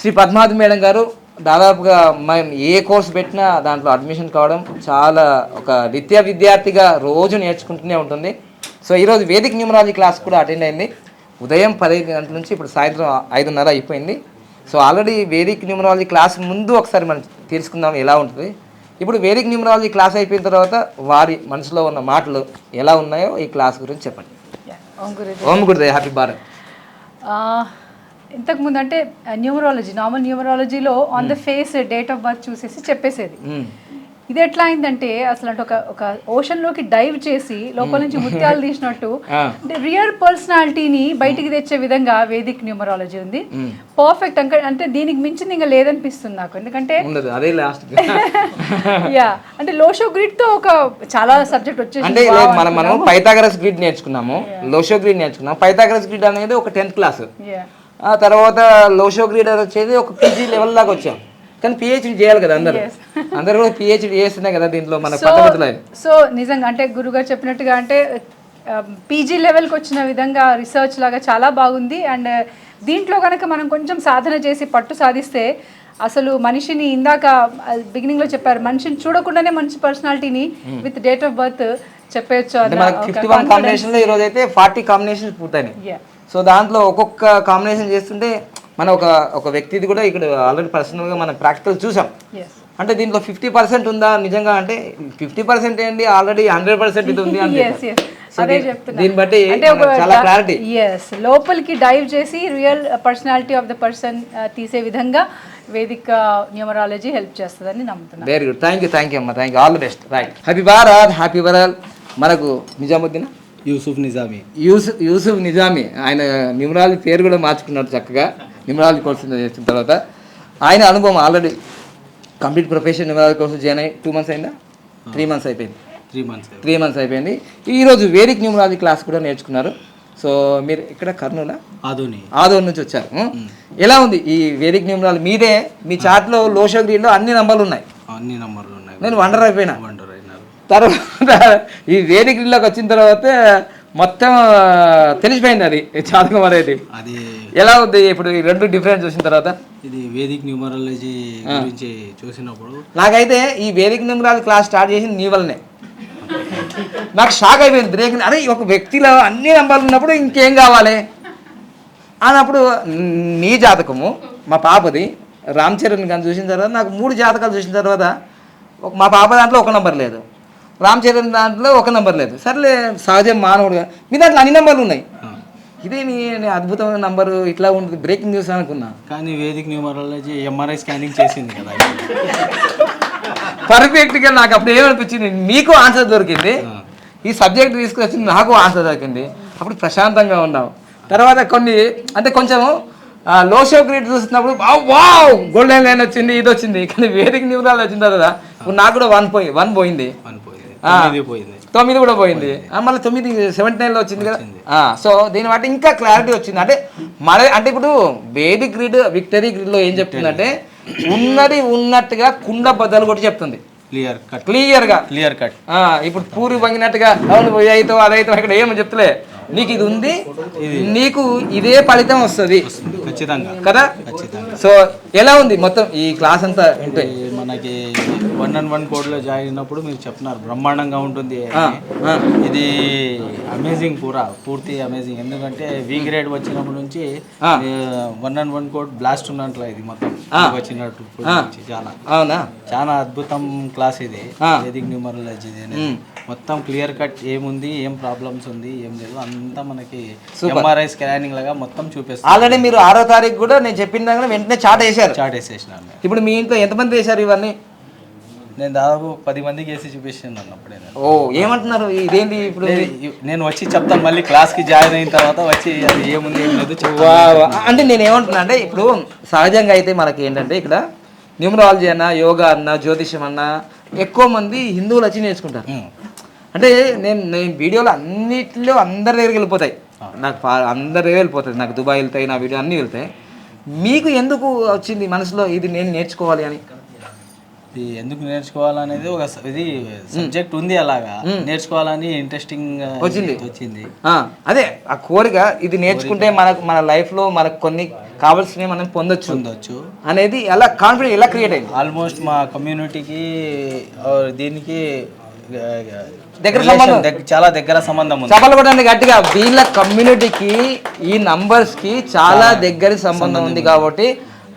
Shri Padmavati madam గారు దాదాపుగా మనం ఏ కోర్స్ పెట్టినా దాంట్లో అడ్మిషన్ కావడం చాలా ఒక నిత్య విద్యార్థిగా రోజు నేర్చుకుంటూనే ఉంటుంది. సో ఈరోజు వేదిక న్యూమరాలజీ క్లాస్ కూడా అటెండ్ అయింది. ఉదయం పది గంటల నుంచి ఇప్పుడు సాయంత్రం ఐదున్నర అయిపోయింది. So already Vedic numerology class ముందు ఒకసారి మనం తెలుసుకుందాం ఎలా ఉంటుంది. ఇప్పుడు వేదిక్ న్యూమరాలజీ క్లాస్ అయిపోయిన తర్వాత వారి మనసులో ఉన్న మాటలు ఎలా ఉన్నాయో ఈ క్లాస్ గురించి చెప్పండి. ఓం గురుదేవ్. హ్యాపీ భారత్ ఆ, ఇంతకు ముందు అంటే numerology normal న్యూమరాలజీలో on the face date of birth చూసేసి చెప్పేసేది. మ్మ్. ఇది ఎట్లా అయిందంటే అసలు అంటే ఒక ఒక ఓషన్లోకి డైవ్ చేసి లోపల నుంచి ముత్యాలు తీసినట్టు. అంటే రియల్ పర్సనాలిటీని బయటికి తెచ్చే విధంగా వేదిక్ న్యూమరాలజీ ఉంది. పర్ఫెక్ట్ అంటే దీనికి మించింది ఇంకా లేదనిపిస్తుంది నాకు. ఎందుకంటే అదే లాస్ట్ యా అంటే లోషో గ్రిడ్తో ఒక చాలా సబ్జెక్ట్ వచ్చేసి అంటే లేదు మనం మనం పైథాగరస్ గ్రిడ్ నేర్చుకున్నాము. లోషో గ్రిడ్ నేర్చుకున్నాం పైథాగరస్ గ్రిడ్ అనేది ఒక టెన్త్ క్లాస్ యా ఆ తర్వాత లోషో గ్రిడ్ వచ్చేది ఒక పీజీ లెవెల్ దాకా వచ్చాం. కానీ పిహెచ్డి చేయాలి కదా అందరూ. అందరూ కూడా పిహెచ్డి చేస్తున్నాయి కదా దీంట్లో మన సో పద్ధతులు సో నిజంగా అంటే గురుగారు చెప్పినట్టుగా అంటే పీజీ లెవెల్కి వచ్చిన విధంగా రీసెర్చ్ లాగా చాలా బాగుంది. అండ్ దీంట్లో కనుక మనం కొంచెం సాధన చేసి పట్టు సాధిస్తే అసలు మనిషిని ఇందాక బిగినింగ్లో చెప్పారు మనిషిని చూడకుండానే మంచి పర్సనాలిటీని విత్ డేట్ ఆఫ్ బర్త్ చెప్పేయచ్చు కాంబినేషన్ ఈ రోజు అయితే ఫార్టీ కాంబినేషన్స్ పూర్తయినాయి. సో దాంట్లో ఒక్కొక్క కాంబినేషన్ చేస్తుంటే మనం ఒక ఒక వ్యక్తిది కూడా ఇక్కడ ఆల్రెడీ పర్సనల్గా మనం ప్రాక్టికల్ చూసాం. అంటే దీంట్లో ఫిఫ్టీ పర్సెంట్ ఉందా నిజంగా అంటే ఫిఫ్టీ పర్సెంట్ ఏంటి? ఆల్రెడీ హండ్రెడ్ పర్సెంట్ ఇది ఉంది దీన్ని బట్టి అంటే చాలా క్లారిటీ ఎస్ లోపలికి డైవ్ చేసి real personality of the person తీసే విధంగా వేదిక న్యూమరాలజీ హెల్ప్ చేస్తుందని నమ్ముతున్నాను very good thank you thank you అమ్మా. Thank you all the best right happy Bharat happy world మనకు నిజాముద్దీన్ యూసుఫ్ నిజామీ. యూసుఫ్ యూసుఫ్ నిజామీ. ఆయన నిమరాలి పేరు కూడా మార్చుకున్నాడు చక్కగా. నిమరాలి కోర్సు చేసిన తర్వాత. ఆయన అనుభవం already complete profession numerology course join అయ్యి టూ మంత్స్ అయిందా? త్రీ మంత్స్ అయిపోయింది. త్రీ మంత్స్ త్రీ మంత్స్ అయిపోయింది. ఈరోజు వేదిక్ న్యూమరాలజీ క్లాస్ కూడా నేర్చుకున్నారు. సో మీరు ఇక్కడ కర్నూలా? ఆధుని ఆదోర్ నుంచి వచ్చారు? ఎలా ఉంది? ఈ వేదిక్ న్యూమరాలజీ మీదే మీ చార్ట్లో లోషో గ్రీడ్లో అన్ని నంబర్లు ఉన్నాయి. అన్ని నంబర్లు ఉన్నాయి. నేను వండర్ అయిపోయినా. వండర్ తర్వాత ఈ వేదిక గ్రిడ్లోకి వచ్చిన తర్వాత మొత్తం తెలిసిపోయింది అది జాతకం అనేది. అది ఎలా ఉంది? ఇప్పుడు ఈ రెండు డిఫరెన్స్ చూసిన తర్వాత. ఇది వేదిక్ న్యూమరాలజీ గురించి చూసినప్పుడు. నాకైతే ఈ వేదిక న్యూమరాలజీ క్లాస్ స్టార్ట్ చేసింది నీ వల్లనే. నాకు షాక్ అయిపోయింది బ్రేక్ అరే ఒక వ్యక్తిలో అన్ని నంబర్లు ఉన్నప్పుడు ఇంకేం కావాలి? అన్నప్పుడు నీ జాతకము మా పాపది రామ్ చరణ్ గారిని చూసిన తర్వాత నాకు మూడు జాతకాలు చూసిన తర్వాత మా పాప దాంట్లో ఒక నంబర్ లేదు. రామ్ చరణ్ దాంట్లో ఒక నంబర్ లేదు. సర్లే సహజం మానవుడుగా మీ దాంట్లో అన్ని నంబర్లు ఉన్నాయి. ఆ. ఇదే నీ నీ అద్భుతమైన నంబరు ఇట్లా ఉంటుంది. బ్రేకింగ్ న్యూస్ అనుకున్నా. కానీ వేదిక్ న్యూమరాలజీ ఎంఆర్ఐ స్కానింగ్ చేసింది కదా. పర్ఫెక్ట్గా నాకు అప్పుడు ఏమనిపించింది? మీకు ఆన్సర్ దొరికింది. ఈ సబ్జెక్ట్ తీసుకొచ్చి నాకు ఆన్సర్ దొరికింది. అప్పుడు ప్రశాంతంగా ఉన్నాం. తర్వాత కొన్ని అంటే కొంచెం లో షో గ్రేడ్ చూస్తున్నప్పుడు వావ్ గోల్డెన్ లైన్ వచ్చింది ఇది వచ్చింది. కానీ వేదిక న్యూరాలు తర్వాత ఇప్పుడు నాకు కూడా వన్ పోయి వన్ పోయింది. పోయింది. తొమ్మిది కూడా పోయింది. మళ్ళీ తొమ్మిది సెవెంటీ నైన్లో వచ్చింది కదా? సో దీన్ని బట్టి ఇంకా క్లారిటీ వచ్చింది. అంటే మన అంటే ఇప్పుడు వేదిక్ గ్రిడ్ విక్టరీ గ్రిడ్లో ఏం చెప్తుందంటే ఉన్నది ఉన్నట్టుగా కుండ బద్దలు కొట్టి చెప్తుంది. క్లియర్ కట్ క్లియర్గా క్లియర్ కట్ ఆ, ఇప్పుడు పూరి వంగినట్టుగా అవును పోయి అయితే అదైతే ఇక్కడ ఏమని చెప్తలే. నీకు ఇది ఉంది నీకు ఇదే ఫలితం వస్తుంది. ఖచ్చితంగా. కదా? సో ఎలా ఉంది మొత్తం ఈ క్లాస్ అంతా ఈ మనకి వన్ అండ్ వన్ కోడ్లో జాయిన్ అయినప్పుడు మీరు చెప్తున్నారు బ్రహ్మాండంగా ఉంటుంది. ఇది అమేజింగ్ పూరా పూర్తి అమేజింగ్ ఎందుకంటే వి గ్రేడ్ వచ్చినప్పటి నుంచి. One and one code blast ఉన్నట్ల ఇది మొత్తం. వచ్చినట్టు చాలా అవునా చాలా అద్భుతం క్లాస్ ఇది. Vedic numerology. మొత్తం క్లియర్ కట్ ఏముంది ఏం ప్రాబ్లమ్స్ ఉంది ఏం లేదు అంతా మనకి. ఎంఆర్ఐ స్కానింగ్ లాగా మొత్తం చూపిస్తుంది ఆల్రెడీ మీరు ఆరో తారీఖు కూడా నేను చెప్పిన దాకా వెంటనే చాట్ వేశారు చాట్ వేసేసినాను నేను. ఇప్పుడు మీ ఇంట్లో ఎంతమంది వేశారు ఇవన్నీ నేను దాదాపు పది మందికి వేసి చూపించాను అప్పుడే. ఓ ఏమంటున్నారు? ఇదేంటి ఇప్పుడు? నేను- వచ్చి చెప్తాను మళ్ళీ క్లాస్కి జాయిన్ అయిన తర్వాత వచ్చి అది ఏముంది ఏం లేదు. అంటే నేను ఏమంటున్నా అంటే ఇప్పుడు సహజంగా అయితే మనకి ఏంటంటే ఇక్కడ న్యూమరాలజీ అన్న యోగా అన్న జ్యోతిషం అన్న ఎక్కువ మంది హిందువులు వచ్చి నేర్చుకుంటారు. అంటే నేను నేను వీడియోలో అన్నిటిలో అందరి దగ్గరికి వెళ్ళిపోతాయి. నాకు అందరి దగ్గర వెళ్ళిపోతుంది నాకు దుబాయ్ వెళ్తాయి నా వీడియో అన్నీ వెళ్తాయి. మీకు ఎందుకు వచ్చింది మనసులో ఇది నేను నేర్చుకోవాలి అని? ఇది ఎందుకు నేర్చుకోవాలనేది ఒక ఇది సబ్జెక్ట్ ఉంది అలాగా. నేర్చుకోవాలని ఇంట్రెస్టింగ్ వచ్చింది. వచ్చింది. అదే ఆ కోరిక ఇది నేర్చుకుంటే మనకు మన లైఫ్లో మనకు కొన్ని కావాల్సినవి మనం పొందొచ్చు. పొందొచ్చు. అనేది ఎలా కాన్ఫిడెంట్ ఎలా క్రియేట్ అయింది? ఆల్మోస్ట్ మా కమ్యూనిటీకి దీనికి దగ్గర సంబంధం. చాలా దగ్గర సంబంధం ఉంది. చెప్పలు కూడా గట్టిగా వీళ్ళ కమ్యూనిటీకి ఈ నంబర్స్కి చాలా దగ్గర సంబంధం ఉంది కాబట్టి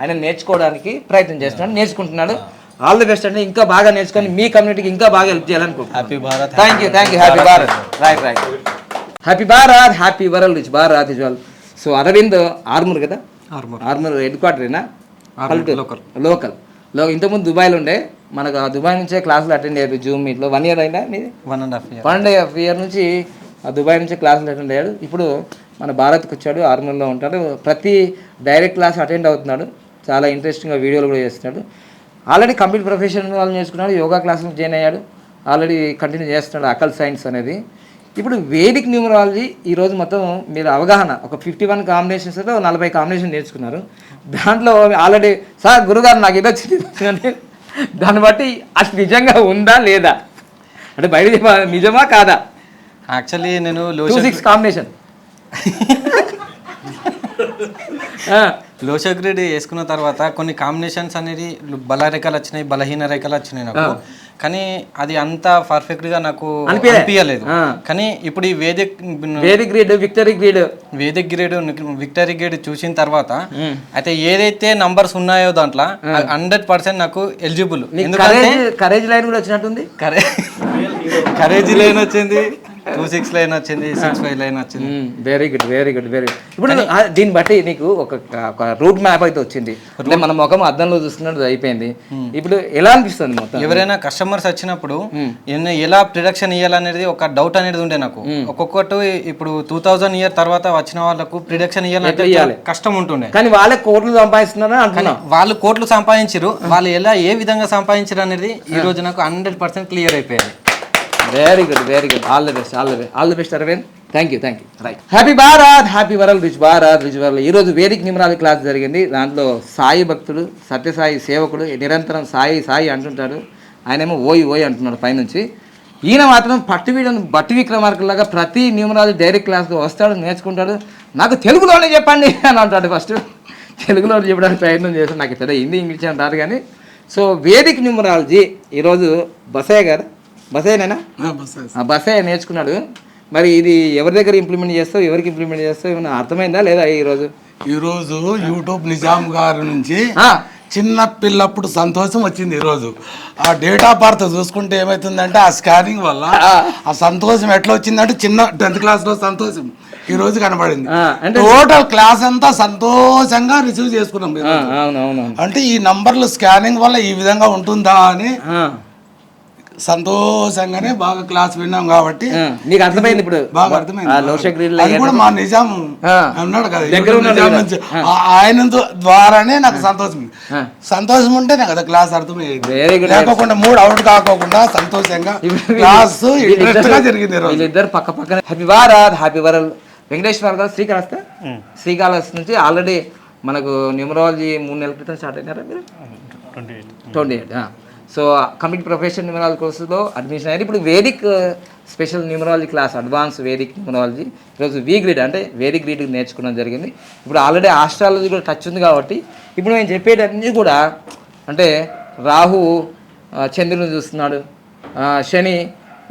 ఆయన నేర్చుకోవడానికి ప్రయత్నం చేస్తున్నాడు నేర్చుకుంటున్నాడు. ఆల్ ది బెస్ట్ అంటే ఇంకా బాగా నేర్చుకొని మీ కమ్యూనిటీకి ఇంకా బాగా హెల్ప్ చేయాలనుకుంటున్నాను. Happy Bharat thank you thank you happy Bharat right right happy Bharat happy world rich Bharat ఇజ్వాల్ so Arvind Armoor కదా? ఆర్మూర్ హెడ్ క్వార్టరేనా లోకల్ లోకల్లో ఇంతకుముందు దుబాయ్లో ఉండే. మనకు ఆ దుబాయ్ నుంచే క్లాసులు అటెండ్ అయ్యారు జూమ్ మీట్లో వన్ ఇయర్ అయినా మీది? One and half year one and half year నుంచి ఆ దుబాయ్ నుంచి క్లాసులు అటెండ్ అయ్యాడు. ఇప్పుడు మన భారత్కి వచ్చాడు ఆర్మీలో ఉంటాడు. ప్రతి డైరెక్ట్ క్లాస్ అటెండ్ అవుతున్నాడు. చాలా ఇంట్రెస్టింగ్గా వీడియోలు కూడా చేస్తున్నాడు. ఆల్రెడీ కంప్లీట్ ప్రొఫెషన్ వాళ్ళు నేర్చుకున్నాడు యోగా క్లాసులు జాయిన్ అయ్యాడు ఆల్రెడీ కంటిన్యూ చేస్తున్నాడు అకల్ సైన్స్ అనేది. ఇప్పుడు వేదిక్ న్యూమరాలజీ ఈరోజు మొత్తం మీరు అవగాహన ఒక ఫిఫ్టీ వన్ కాంబినేషన్స్ అయితే నలభై కాంబినేషన్ నేర్చుకున్నారు. దాంట్లో ఆల్రెడీ సార్ గురుగారు నాకు ఇది వచ్చింది ఇది వచ్చింది" అంటే దాన్ని బట్టి అసలు నిజంగా ఉందా లేదా? అంటే బయట నిజమా కాదా? యాక్చువల్లీ నేను సిక్స్ కాంబినేషన్. లోష గ్రేడ్ వేసుకున్న తర్వాత కొన్ని కాంబినేషన్స్ అనేది బల రేఖలు వచ్చినాయి బలహీన రేఖలు వచ్చినాయి నాకు. కానీ అది అంత పర్ఫెక్ట్గా నాకు అనిపించలే? అనిపించలేదు. కానీ ఇప్పుడు ఈ Vedic Vedic grade victory grade Vedic grade victory grade చూసిన తర్వాత అయితే ఏదైతే నంబర్స్ ఉన్నాయో దాంట్లో హండ్రెడ్ పర్సెంట్ నాకు ఎలిజిబుల్ ఎందుకంటే కరేజ్ కరేజ్ లైన్ కూడా వచ్చినట్టుంది? కరే కరేజీ లైన్ వచ్చింది టూ సిక్స్ లైన్ వచ్చింది సిక్స్ ఫైవ్ లైన్ వచ్చింది. Very good very good very good ఇప్పుడు దీన్ని బట్టి నీకు ఒక రూట్ మ్యాప్ అయితే వచ్చింది. అంటే మన ముఖం అద్దంలో చూసుకున్నట్టు అయిపోయింది. ఇప్పుడు ఎలా అనిపిస్తుంది మొత్తం? ఎవరైనా కస్టమర్స్ వచ్చినప్పుడు ఎలా ప్రిడక్షన్ ఇవ్వాలనేది ఒక డౌట్ అనేది ఉండే నాకు. ఒక్కొక్కటి ఇప్పుడు టూ థౌజండ్ ఇయర్ తర్వాత వచ్చిన వాళ్ళకు ప్రిడక్షన్ ఇవ్వాలంటే కష్టం ఉంటుండే. కానీ వాళ్ళే కోట్లు సంపాదిస్తున్నారని అంటున్నాం. వాళ్ళు కోట్లు సంపాదించారు వాళ్ళు ఎలా ఏ విధంగా సంపాదించారు అనేది ఈ రోజు నాకు హండ్రెడ్ పర్సెంట్ క్లియర్ అయిపోయింది. Very good very good all the best all the best all the best Arvind thank you thank you right happy Bharat happy world rich Bharat rich world ఈరోజు వేదిక నిమరాలి క్లాస్ జరిగింది. దాంట్లో సాయి భక్తుడు సత్యసాయి సేవకుడు నిరంతరం సాయి సాయి అంటుంటాడు ఆయనేమో ఓయి ఓయి అంటున్నాడు పైనుంచి. ఈయన మాత్రం పట్టు వీడని బట్టి విక్రమార్కులాగా ప్రతి న్యూమరాలజీ డైరెక్ట్ క్లాస్కి వస్తాడు నేర్చుకుంటాడు. నాకు తెలుగులోనే చెప్పండి అని అంటాడు ఫస్ట్ తెలుగులో చెప్పడానికి ప్రయత్నం చేస్తాడు నాకు ఇక్కడ హిందీ ఇంగ్లీష్ అంటారు కానీ. సో వేదిక్ న్యూమరాలజీ ఈరోజు బసయ్య గారు బసయ్యనేనా ఆ బసయ్య నేర్చుకున్నాడు. మరి ఇది ఎవరి దగ్గర ఇంప్లిమెంట్ చేస్తావు? ఎవరికి ఇంప్లిమెంట్ చేస్తావు? ఏమైనా అర్థమైందా లేదా ఈరోజు ఈరోజు యూట్యూబ్ నిజాం గారి నుంచి చిన్న పిల్లప్పుడు సంతోషం వచ్చింది ఈరోజు ఆ డేట్ ఆఫ్ బర్త్ చూసుకుంటే ఏమైతుందంటే ఆ స్కానింగ్ వల్ల ఆ. సంతోషం ఎట్లా వచ్చిందంటే చిన్న టెన్త్ క్లాస్లో సంతోషం ఈ రోజు కనబడింది. టోటల్ క్లాస్ అంతా సంతోషంగా రిసీవ్ చేసుకున్నాం. అంటే ఈ నంబర్లు స్కానింగ్ వల్ల ఈ విధంగా ఉంటుందా అని సంతోషంగానే బాగా క్లాస్ విన్నాం కాబట్టి నీకు అర్థమైంది ఇప్పుడు? బాగా అర్థమైంది. అది కూడా మా నిజాం. అన్నాడు కదా దగ్గర. నుంచి. ఆయన ద్వారానే నాకు సంతోషం. సంతోషం ఉంటేనే కదా క్లాస్ అర్థమయ్యేది. లేకోకుండా మూడు అవుట్ కాకోకుండా సంతోషంగా క్లాస్ ఇంట్రెస్ట్గా జరిగింది వీళ్ళిద్దరు పక్క పక్కన. Happy Bharat happy world Venkateswara గారు శ్రీకాళహస్తి? శ్రీకాళహస్తి నుంచి ఆల్రెడీ మనకు న్యూమరాలజీ మూడు నెలల క్రితం స్టార్ట్ అయినారా మీరు? Twenty eight. So complete professional numerology కోర్సులో అడ్మిషన్ అయ్యారు. ఇప్పుడు Vedic special numerology class advance Vedic numerology ఈరోజు వీ గ్రీడ్ అంటే వేదిక్ గ్రీడ్ నేర్చుకోవడం జరిగింది. ఇప్పుడు ఆల్రెడీ ఆస్ట్రాలజీ కూడా టచ్ ఉంది కాబట్టి ఇప్పుడు నేను చెప్పేటన్నీ కూడా అంటే రాహు చంద్రుని చూస్తున్నాడు శని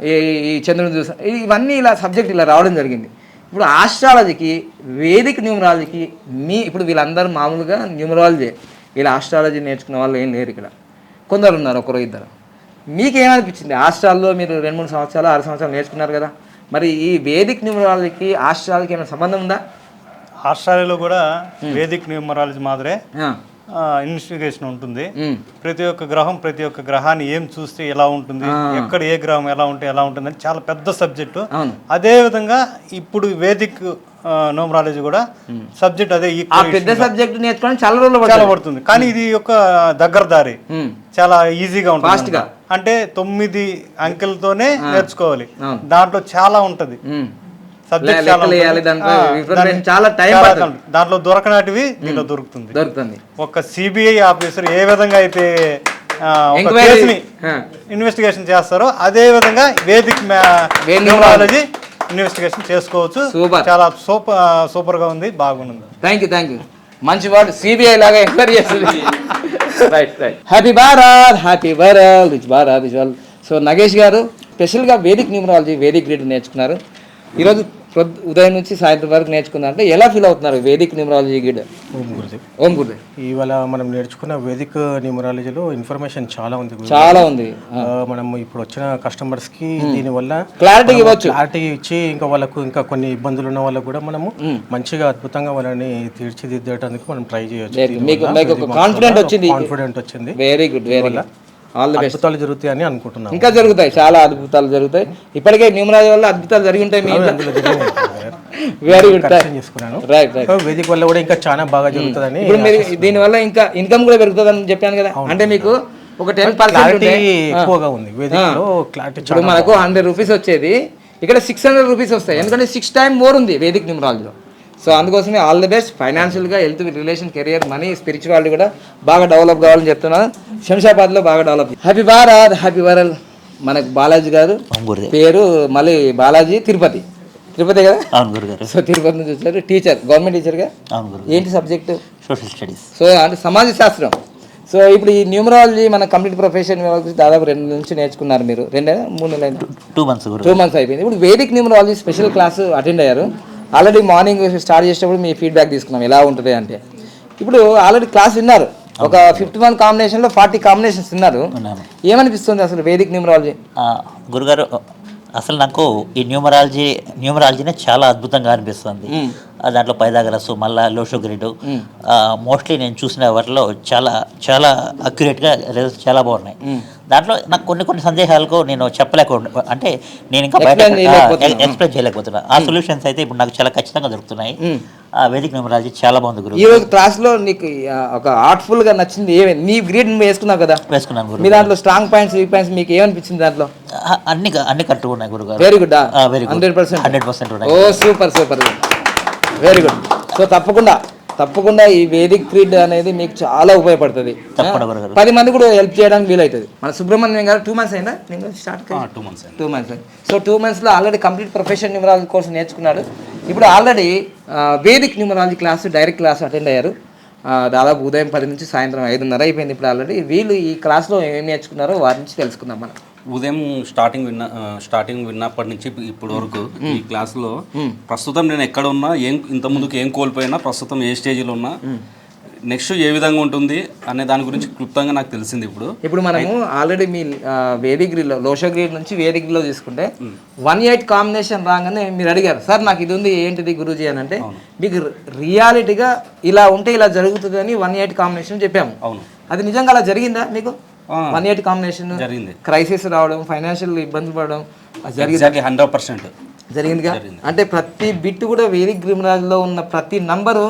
ఈ ఈ చంద్రుని చూస్తున్నాడు ఇవన్నీ ఇలా సబ్జెక్ట్ ఇలా రావడం జరిగింది. ఇప్పుడు ఆస్ట్రాలజీకి వేదిక్ న్యూమరాలజీకి మీ ఇప్పుడు వీళ్ళందరూ మామూలుగా న్యూమరాలజీ వీళ్ళు ఆస్ట్రాలజీ నేర్చుకున్న వాళ్ళు ఏం లేరు ఇక్కడ. కొందరు ఉన్నారు ఒకరు ఇద్దరు. మీకేమనిపించింది? ఆస్ట్రాల్లో మీరు రెండు మూడు సంవత్సరాలు ఆరు సంవత్సరాలు నేర్చుకున్నారు కదా. మరి ఈ వేదిక్ న్యూమరాలజీకి ఆస్ట్రాలజీకి ఏమైనా సంబంధం ఉందా? ఆస్ట్రేలియాలో కూడా వేదిక్ న్యూమరాలజీ మాదిరే ఇన్వెస్టిగేషన్ ఉంటుంది. ప్రతి ఒక్క గ్రహం ప్రతి ఒక్క గ్రహాన్ని ఏం చూస్తే ఎలా ఉంటుంది ఎక్కడ ఏ గ్రహం ఎలా ఉంటే ఎలా ఉంటుంది అని చాలా పెద్ద సబ్జెక్టు. అదే విధంగా ఇప్పుడు వేదిక్ న్యూమరాలజీ కూడా సబ్జెక్ట్ అదే పెద్ద సబ్జెక్ట్ నేర్చుకోవడం చాలా రోజులు చాలా పడుతుంది. కానీ ఇది యొక్క దగ్గర దారి. చాలా ఈజీగా ఉంటుంది Fast గా. అంటే తొమ్మిది అంకెలతోనే నేర్చుకోవాలి. దాంట్లో చాలా ఉంటది. దాంట్లో దొరకనాటివి దీంట్లో దొరుకుతుంది. దొరుకుతుంది. ఒక సిబిఐ ఆఫీసర్ ఏ విధంగా అయితే. ఇన్వెస్టిగేషన్ చేస్తారో అదే విధంగా వేదిక్ న్యూమరాలజీ ఇన్వెస్టిగేషన్ చేసుకోవచ్చు. Super. చాలా సూపర్ సూపర్గా ఉంది బాగుంది. థ్యాంక్ యూ థ్యాంక్ యూ మంచి వాడు సిబిఐ లాగా ఎంక్వైరీ చేస్తుంది. Right right happy Bharat happy world rich Bharat rich world so Nagesh గారు స్పెషల్గా వేదిక్ న్యూమరాలజీ వేదిక్ గ్రేడ్ నేర్చుకున్నారు. ఈరోజు ఉదయం నుంచి సాయంత్రం వరకు నేర్చుకున్నారంటే ఎలా ఫీల్ అవుతున్నారు Vedic numerology grid? Om Gurudev. Om Gurudev. ఇవాళ మనం నేర్చుకున్న వేదిక్ న్యూమరాలజీలో ఇన్ఫర్మేషన్ చాలా ఉంది. చాలా ఉంది. మనం ఇప్పుడు వచ్చిన కస్టమర్స్కి దీనివల్ల క్లారిటీ ఇవ్వచ్చు. క్లారిటీ ఇచ్చి ఇంకా వాళ్ళకు ఇంకా కొన్ని ఇబ్బందులు ఉన్న వాళ్ళకు కూడా మనము మంచిగా అద్భుతంగా వాళ్ళని తీర్చిదిద్దడానికి మనం ట్రై చేయొచ్చు. మీకు కాన్ఫిడెంట్ వచ్చింది. కాన్ఫిడెంట్ వచ్చింది. Very good very good all the best అద్భుతాలు జరుగుతాయని అనుకుంటున్నాం ఇంకా జరుగుతాయి చాలా అద్భుతాలు జరుగుతాయి. ఇప్పటికే న్యూమరాలజీ వల్ల అద్భుతాలు జరిగి ఉంటాయి మీ వెరీ గుడ్ చేసుకున్నాను. రైట్ రైట్ వేదిక వల్ల కూడా ఇంకా చాలా బాగా జరుగుతుందని ఇప్పుడు మీరు దీనివల్ల ఇంకా ఇన్కమ్ కూడా పెరుగుతుంది అని చెప్పాను కదా. అంటే మీకు ఒక టెన్ పర్సెంట్ ఎక్కువగా ఉంది. వేదికలో క్లారిటీ ఇప్పుడు మనకు హండ్రెడ్ రూపీస్ వచ్చేది. ఇక్కడ సిక్స్ హండ్రెడ్ రూపీస్ వస్తాయి. ఎందుకంటే సిక్స్ టైం మోర్ ఉంది వేదిక్ న్యూమరాలజీలో సో అందుకోసమే ఆల్ ది బెస్ట్. ఫైనాన్షియల్గా health relation career money spirituality కూడా బాగా డెవలప్ కావాలని చెప్తున్నాను. శంషాబాద్లో బాగా develop. Happy Bharat happy world మనకు బాలాజీ గారు పేరు మళ్ళీ బాలాజీ తిరుపతి. తిరుపతి కదా? అవును సో తిరుపతి నుంచి వచ్చారు. టీచర్ గవర్నమెంట్ టీచర్గా అవును ఏంటి సబ్జెక్టు? Social studies. సో అంటే సమాజ శాస్త్రం. సో ఇప్పుడు ఈ న్యూమరాలజీ మన కంప్లీట్ ప్రొఫెషన్ దాదాపు రెండు నుంచి నేర్చుకున్నారు మీరు. రెండే మూడు నెలలు టూ మంత్స్ టూ మంత్స్ అయిపోయింది. ఇప్పుడు Vedic numerology special class attend అయ్యారు. ఆల్రెడీ మార్నింగ్ స్టార్ట్ చేసేటప్పుడు మీ ఫీడ్బ్యాక్ తీసుకున్నాం. ఎలా ఉంటుంది అంటే. ఇప్పుడు ఆల్రెడీ క్లాస్ విన్నారు. ఒక ఫిఫ్టీ వన్ కాంబినేషన్లో ఫార్టీ కాంబినేషన్స్ విన్నారు ఉన్నాను. ఏమనిపిస్తుంది అసలు వేదిక్ న్యూమరాలజీ గురుగారు అసలు నాకు ఈ న్యూమరాలజీ న్యూమరాలజీనే చాలా అద్భుతంగా అనిపిస్తుంది. దాంట్లో పైదాగరసు మళ్ళా లోషోగ్రిడ్ మోస్ట్లీ నేను చూసిన వాటిలో చాలా చాలా అక్యురేట్గా రిజల్ట్స్ చాలా బాగున్నాయి. దాంట్లో నాకు కొన్ని కొన్ని సందేహాలకు నేను చెప్పలేకుండా అంటే నేను ఇంకా బయట. ఎక్స్ప్లెయిన్ చేయలేకపోతున్నా. ఆ సొల్యూషన్స్ అయితే ఇప్పుడు నాకు చాలా ఖచ్చితంగా దొరుకుతున్నాయి. ఆ వేదిక్ న్యూమరాలజీ చాలా బాగుంది గురు. ఈ రోజు క్లాస్లో నీకు ఒక ఆర్ట్ఫుల్గా నచ్చింది ఏమి నీ గ్రేడ్ నువ్వు వేసుకున్నావు కదా? వేసుకున్నాను గురు. మీ దాంట్లో స్ట్రాంగ్ పాయింట్స్ వీక్ పాయింట్స్ మీకు ఏమనిపించింది దాంట్లో? అన్ని అన్ని కరెక్ట్గా ఉన్నాయి గురుగారు. Very good very good hundred percent hundred percent ఓ super super very good so తప్పకుండా తప్పకుండా ఈ వేదిక్ క్రీడ్ అనేది మీకు చాలా ఉపయోగపడుతుంది. పది మంది కూడా హెల్ప్ చేయడానికి వీలవుతుంది మన సుబ్రహ్మణ్యం గారు టూ మంత్స్ అయినా నేను start two months two months so two మంత్స్లో already complete profession numerology course నేర్చుకున్నాడు. ఇప్పుడు already Vedic numerology class direct class attend అయ్యారు. దాదాపు ఉదయం పది నుంచి సాయంత్రం ఐదున్నర అయిపోయింది ఇప్పుడు ఆల్రెడీ వీళ్ళు ఈ క్లాస్లో ఏం నేర్చుకున్నారో వారి నుంచి తెలుసుకుందాం మనం. ఉదయం స్టార్టింగ్ విన్న స్టార్టింగ్ విన్నప్పటి నుంచి ఇప్పు- ఇప్పటి వరకు ఈ క్లాస్లో ప్రస్తుతం నేను ఎక్కడ ఉన్నా ఏం ఇంత ముందుకు ఏం కోల్పోయినా ప్రస్తుతం ఏ స్టేజ్లో ఉన్నా నెక్స్ట్ ఏ విధంగా ఉంటుంది అనే దాని గురించి క్లుప్తంగా నాకు తెలిసింది ఇప్పుడు. ఇప్పుడు మనము ఆల్రెడీ మీ వేదిగిరిలో లోషగిరి నుంచి వేదిగిరిలో తీసుకుంటే వన్ ఎయిట్ కాంబినేషన్ రాగానే మీరు అడిగారు సార్ నాకు ఇది ఉంది ఏంటిది గురూజీ? అని అంటే మీకు రియాలిటీగా ఇలా ఉంటే ఇలా జరుగుతుంది అని వన్ ఎయిట్ కాంబినేషన్ చెప్పాము. అవును. అది నిజంగా అలా జరిగిందా మీకు? వన్ ఎయిట్ కాంబినేషన్ జరిగింది. క్రైసిస్ రావడం ఫైనాన్షియల్ ఇబ్బందులు పడడం జరిగింది? హండ్రెడ్ పర్సెంట్ జరిగిందిగా? అంటే ప్రతి బిట్ కూడా వేదిక్ గ్రిమరాజ్లో ఉన్న ప్రతి నంబరు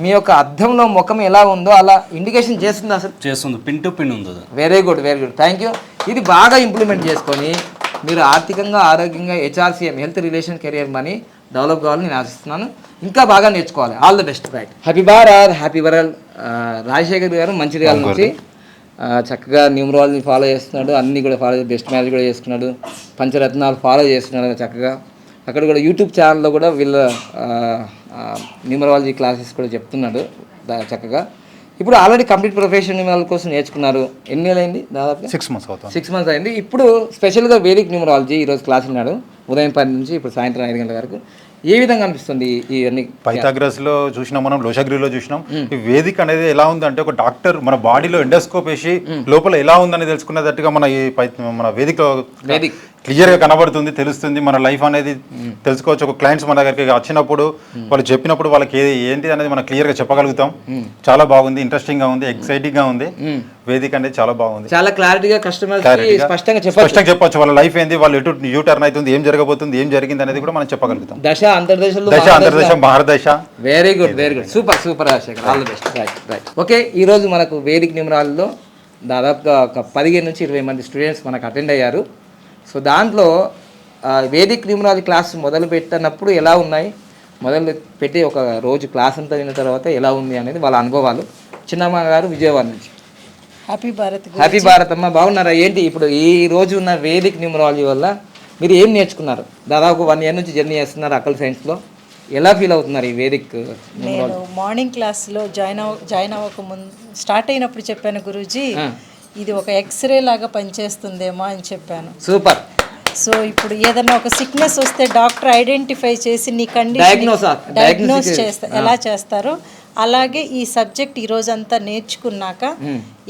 మీ యొక్క అర్థంలో ముఖం ఎలా ఉందో అలా ఇండికేషన్ చేస్తుంది అసలు? చేస్తుంది. పిన్ టు పిన్ ఉంది. Very good very good thank you ఇది బాగా ఇంప్లిమెంట్ చేసుకొని మీరు ఆర్థికంగా ఆరోగ్యంగా HRCM health relation career money develop కావాలని నేను ఆశిస్తున్నాను. ఇంకా బాగా నేర్చుకోవాలి. All the best right happy Bharat happy world Rajasekhar గారు మంచిర్యాల నుంచి. చక్కగా న్యూమరాలజీ ఫాలో చేస్తున్నాడు. అన్నీ కూడా ఫాలో బెస్ట్ మ్యారేజ్ కూడా చేసుకున్నాడు. పంచరత్నాలు ఫాలో చేస్తున్నాడు చక్కగా. అక్కడ కూడా యూట్యూబ్ ఛానల్లో కూడా వీళ్ళ న్యూమరాలజీ క్లాసెస్ కూడా చెప్తున్నాడు చక్కగా. ఇప్పుడు ఆల్రెడీ కంప్లీట్ ప్రొఫెషన్ న్యూమరాలజీ కోసం నేర్చుకున్నారు. ఎన్ని నెలలు అయింది దాదాపు సిక్స్ మంత్స్ అవుతుంది. సిక్స్ మంత్స్ అయింది. ఇప్పుడు స్పెషల్గా వేదిక్ న్యూమరాలజీ ఈరోజు క్లాస్ విన్నాడు ఉదయం పది నుంచి ఇప్పుడు సాయంత్రం ఐదు గంటల వరకు. ఏ విధంగా అనిపిస్తుంది ఈ అన్ని పైథాగ్రస్లో చూసినాం మనం లోషగిరిలో చూసినాం. ఈ వేదిక అనేది ఎలా ఉంది అంటే ఒక డాక్టర్ మన బాడీలో ఎండోస్కోప్ వేసి లోపల ఎలా ఉందని తెలుసుకునేటట్టుగా మన ఈ పై- మన వేదిక. వేదిక్ క్లియర్గా కనబడుతుంది తెలుస్తుంది. మన లైఫ్ అనేది తెలుసుకోవచ్చు. ఒక క్లయింట్స్ మన దగ్గరికి వచ్చినప్పుడు వాళ్ళు చెప్పినప్పుడు వాళ్ళకి ఏంటి అనేది మనం క్లియర్గా చెప్పగలుగుతాం చాలా బాగుంది ఇంట్రెస్టింగ్గా ఉంది ఎక్సైటింగ్గా ఉంది. వేదిక అనేది చాలా బాగుంది. చాలా క్లారిటీగా గా, స్పష్టంగా చెప్పచ్చు. స్పష్టంగా చెప్పొచ్చు. వాళ్ళ లైఫ్ ఏంది వాళ్ళు ఎటు యూ టర్న్ అవుతుంది ఏం జరగబోతుంది ఏం జరిగింది అనేది కూడా మనం చెప్పగలుగుతాం. దశ అంతర్దేశంలో దశ అంతర్దేశం భారతదేశ very good very good super super Rajasekhar all the best right right okay ఈరోజు మనకు వేదిక్ నిమరాల్లో దాదాపుగా ఒక పదిహేను నుంచి ఇరవై మంది స్టూడెంట్స్ మనకు అటెండ్ అయ్యారు. సో దాంట్లో వేదిక్ న్యూమరాలజీ క్లాస్ మొదలు పెట్టినప్పుడు ఎలా ఉన్నాయి? మొదలు పెట్టి ఒక రోజు క్లాస్ అంతా విన్న తర్వాత ఎలా ఉంది అనేది వాళ్ళ అనుభవాలు. చిన్నమ్మ గారు విజయవాడ నుంచి. హ్యాపీ భారత్ హ్యాపీ భారత్ అమ్మ బాగున్నారా? ఏంటి ఇప్పుడు ఈ రోజు ఉన్న వేదిక్ న్యూమరాలజీ వల్ల మీరు ఏం నేర్చుకున్నారు? దాదాపు వన్ ఇయర్ నుంచి జర్నీ చేస్తున్నారు అకల్ సైన్స్లో ఎలా ఫీల్ అవుతున్నారు ఈ వేదిక్ నేను మార్నింగ్ క్లాస్లో జాయిన్ అవ జాయిన్ అవ్వక ముందు స్టార్ట్ అయినప్పుడు చెప్పాను గురూజీ. ఇది ఒక ఎక్స్రే లాగా పనిచేస్తుందేమో అని చెప్పాను. సూపర్ సో ఇప్పుడు ఏదైనా ఒక సిక్నెస్ వస్తే డాక్టర్ ఐడెంటిఫై చేసి నీ ఆ? డయాగ్నోస్ చేస్తా ఎలా చేస్తారో అలాగే ఈ సబ్జెక్ట్ ఈ రోజంతా నేర్చుకున్నాక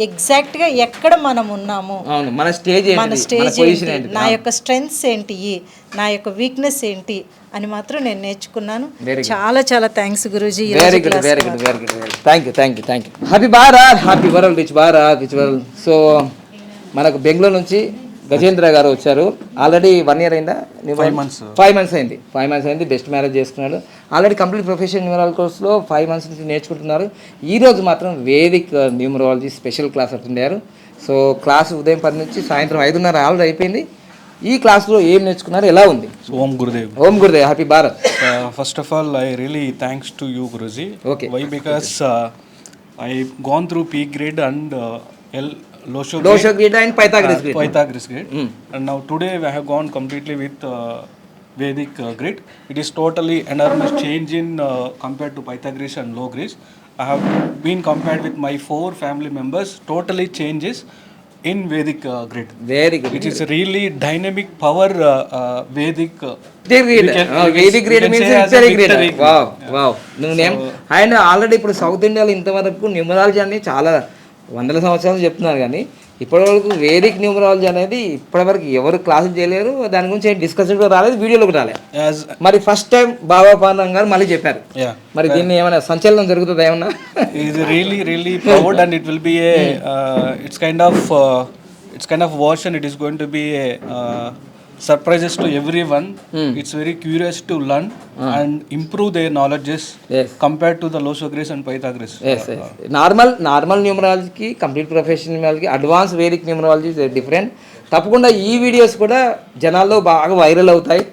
ఎగ్జాక్ట్గా ఎక్కడ మనం ఉన్నాము మన స్టేజ్ మన స్టేజ్ ఏంటి? నా యొక్క స్ట్రెంగ్స్ ఏంటి? నా యొక్క వీక్నెస్ ఏంటి? అని మాత్రం నేను నేర్చుకున్నాను. చాలా చాలా thanks Guruji very good very good very good thank you thank you thank you happy Bharat happy world rich Bharat rich world so మనకు బెంగళూరు నుంచి గజేంద్ర గారు వచ్చారు. ఆల్రెడీ వన్ ఇయర్ అయిందా? ఫైవ్ మంత్స్ ఫైవ్ మంత్స్ అయింది. ఫైవ్ మంత్స్ అయింది. Best marriage చేసుకున్నాడు. Already complete profession numerology కోర్స్లో five months నుంచి నేర్చుకుంటున్నారు. ఈ రోజు మాత్రం Vedic numerology special class attend అయ్యారు సో క్లాస్ ఉదయం పది నుంచి సాయంత్రం ఐదున్నర ఆల్రెడీ అయిపోయింది. ఈ క్లాస్లో ఏం నేర్చుకున్నారు? ఎలా ఉంది? Om Gurudev. Om Gurudev. Happy Bharat Uh, first of all, I really thanks to you, Guruji. Okay. Why? Because uh, I've gone through P grade and uh, Losho grid and Pythagoras uh, grid Pythagoras grade, and now today I have gone completely with uh, Vedic uh, grade. It is totally enormous change in uh, compared to Pythagoras and low grades. I have been compared with my four family members. Totally changes in Vedic uh, grade. Very good It is really dynamic power uh, uh, Vedic. Uh, we we we as a victory grade victory grade. Wow wow నువ్వు name and already ఇప్పుడు south ఇండియాలో ఇంతవరకు numerology అని చాలా వందల సంవత్సరాలు చెప్తున్నారు కానీ ఇప్పటివరకు వేదిక్ న్యూమరాలజీ అనేది ఇప్పటివరకు ఎవరు క్లాసులు చేయలేరు. దాని గురించి ఏం డిస్కషన్ కూడా రాలేదు వీడియోలో కూడా రాలేదు మరి ఫస్ట్ టైం బాబా పాండం గారు మళ్ళీ చెప్పారు. మరి దీన్ని ఏమైనా సంచలనం జరుగుతుందా ఏమన్నా? Proud and it will be a uh, it's kind of uh, it's kind of watch and it is going to be a uh, surprises to everyone. It's very curious to learn and improve their knowledges Yes. compared to the Losho Grace and Pythagoras. Yes normal normal న్యూమరాలజీకి complete professional న్యూమరాలజీకి advance Vedic numerology different తప్పకుండా ఈ videos కూడా జనాల్లో బాగా viral అవుతాయి.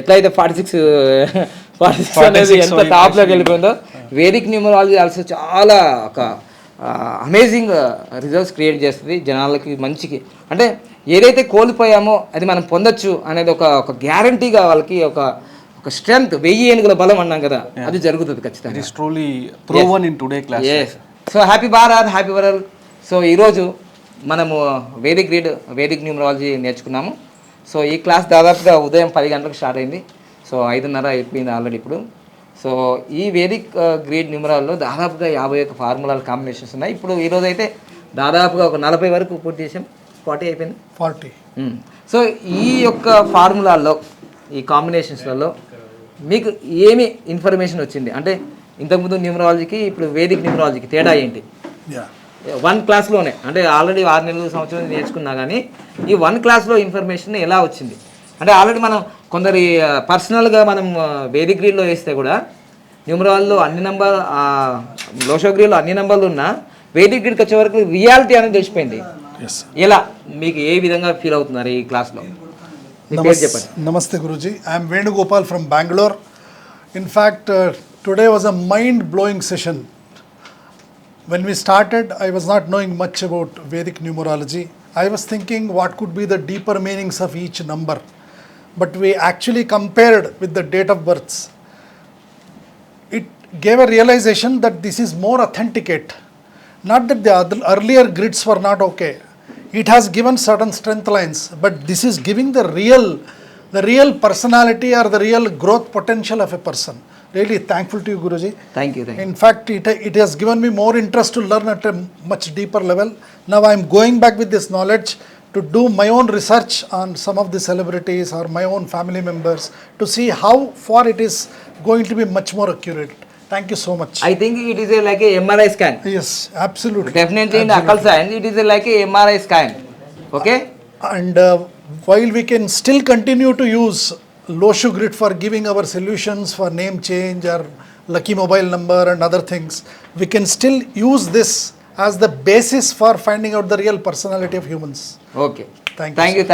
ఎట్లయితే forty six forty six అనేది ఎంత టాప్లోకి వెళ్ళిపోయిందో వేదిక్ న్యూమరాలజీ ఆల్సో చాలా ఒక అమేజింగ్ రిజల్ట్స్ క్రియేట్ చేస్తుంది జనాలకి మంచికి. అంటే ఏదైతే కోల్పోయామో అది మనం పొందొచ్చు అనేది ఒక ఒక గ్యారంటీగా వాళ్ళకి ఒక ఒక స్ట్రెంగ్త్ వెయ్యి ఏనుగుల బలం అన్నాం కదా అది జరుగుతుంది ఖచ్చితంగా. Class. Yes so happy Bharat happy world so ఈరోజు మనము వేదిక్ రీడ్ వేదిక్ న్యూమరాలజీ నేర్చుకున్నాము. సో ఈ క్లాస్ దాదాపుగా ఉదయం పది గంటలకు స్టార్ట్ అయింది. సో ఐదున్నర అయిపోయింది ఆల్రెడీ ఇప్పుడు. సో ఈ వేదిక్ గ్రేడ్ న్యూమరాల్లో దాదాపుగా యాభై ఒక్క ఫార్ములాల కాంబినేషన్స్ ఉన్నాయి. ఇప్పుడు ఈరోజు అయితే దాదాపుగా ఒక నలభై వరకు పూర్తి చేసాం ఫార్టీ అయిపోయింది. ఫార్టీ. సో ఈ యొక్క ఫార్ములాల్లో ఈ కాంబినేషన్స్లలో మీకు ఏమి ఇన్ఫర్మేషన్ వచ్చింది? అంటే ఇంతకుముందు న్యూమరాలజీకి ఇప్పుడు వేదిక్ న్యూమరాలజీకి తేడా ఏంటి? వన్ క్లాస్లోనే అంటే ఆల్రెడీ ఆరు నెలలు సంవత్సరం నేర్చుకున్నా కానీ ఈ వన్ క్లాస్లో ఇన్ఫర్మేషన్ ఎలా వచ్చింది? అంటే ఆల్రెడీ మనం కొందరి పర్సనల్గా మనం వేదిక్ గ్రీడ్లో వేస్తే కూడా న్యూమరాల్లో అన్ని నెంబర్ లోషోగ్రీలో అన్ని నెంబర్లు ఉన్నా వేదిక్ గ్రీడ్కి వచ్చే వరకు రియాలిటీ అనేది తెలిసిపోయింది. ఎలా మీకు ఏ విధంగా ఫీల్ అవుతున్నారు ఈ క్లాస్లో చెప్పండి Namaste Guruji. I am Venugopal from Bangalore. In fact, uh, today was a mind blowing session. When we started, I was not knowing much about Vedic numerology. I was thinking what could be the deeper meanings of each number. But we actually compared with the date of births. It gave a realization that this is more authenticate. Not that the other, earlier grids were not okay. it has given certain strength lines, but this is giving the real, the real personality or the real growth potential of a person. Really thankful to you, Guruji. Thank you. Thank you. In fact, it, it has given me more interest to learn at a much deeper level. Now I am going back with this knowledge to do my own research on some of the celebrities or my own family members to see how far it is going to be much more accurate. Thank you so much. I think it is a, like a MRI scan. Yes, absolutely. Definitely absolutely. in occult science, it is a, like a MRI scan. Okay. And uh, while we can still continue to use Loshu Grid for giving our solutions for name change or lucky mobile number and other things, we can still use this as the basis for finding out the real personality of humans. Okay. Thank you. Thank you. Thank you.